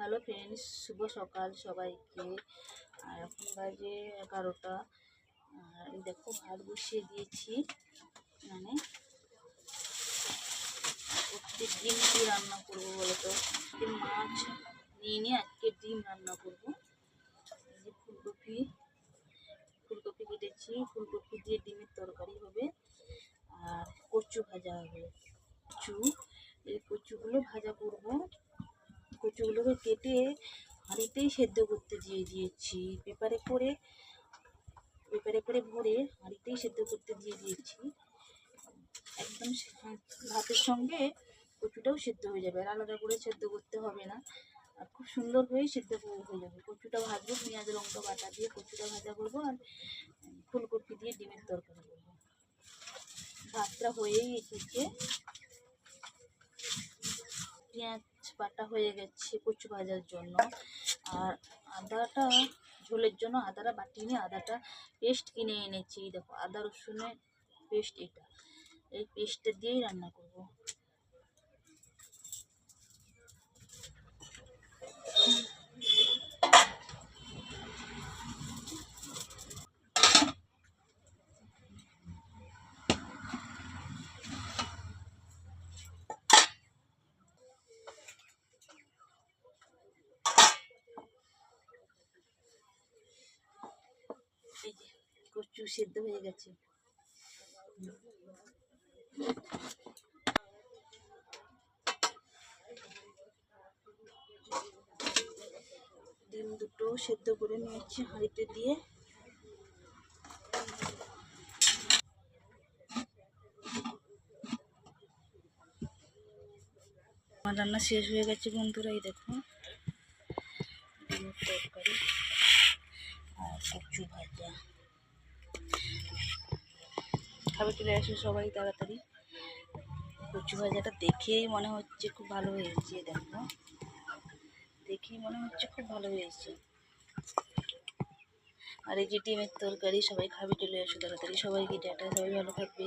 Hello friends, শুভ সকাল সবাইকে। আর এখন বাজে এগারোটা। আর দেখো ভাত বসিয়ে দিয়েছি। মানে আজকে ডিম দিয়ে রান্না করব বলো তো মাছ নিয়ে নিয়ে আজকে ডিম রান্না করব। ফুলকপি। ফুলকপি কেটেছি। ফুলকপি দিয়ে ডিমের তরকারি হবে। আর কচু ভাজা হবে। কচু। এই কচুগুলো ভাজা করব। কচুগুলোকে কেটে হাঁড়িতেই সেদ্ধ করতে দিয়ে দিয়েছি। পেপারে করে পেপারে করে ভরে হাঁড়িতেই সেদ্ধ করতে দিয়ে দিয়েছি। একদম ভাতের সঙ্গে কচুটাও সেদ্ধ হয়ে যাবে। আর আলাদা করে সেদ্ধ করতে হবে না। আর খুব সুন্দর হয়ে সেদ্ধ হয়ে যাবে। কচুটা ভাজবো, পেঁয়াজ, লঙ্কা বাটা দিয়ে কচুটা ভাজা করব আর ফুলকপি দিয়ে ডিমের তরকারি করব। ভাতটা হয়েই এসেছে। পেঁয়াজ বাটা হয়ে গেছে কচু ভাজার জন্য। আর আদাটা, ঝোলের জন্য আদাটা বাটি নিয়ে আদাটা পেস্ট কিনে এনেছি। দেখো, আদা রসুনের পেস্ট এটা। এই পেস্টটা দিয়েই রান্না করব। কচু সেদ্ধ হয়ে গেছে। ডিম দুটো সেদ্ধ করে নিয়েছি হাঁড়িতে দিয়ে। আমার রান্না শেষ হয়ে গেছে বন্ধুরা, এই দেখো তরকারি। খাবে চলে আসো সবাই তাড়াতাড়ি। কচু ভাজাটা দেখেই মনে হচ্ছে খুব ভালো হয়েছে দেখো। দেখেই মনে হচ্ছে খুব ভালো হয়েছে আর এই যে ডিমের তরকারি, সবাই খাবে, চলে আসো তাড়াতাড়ি। সবাই সবাইকে ডাটা সবাই ভালো থাকবে।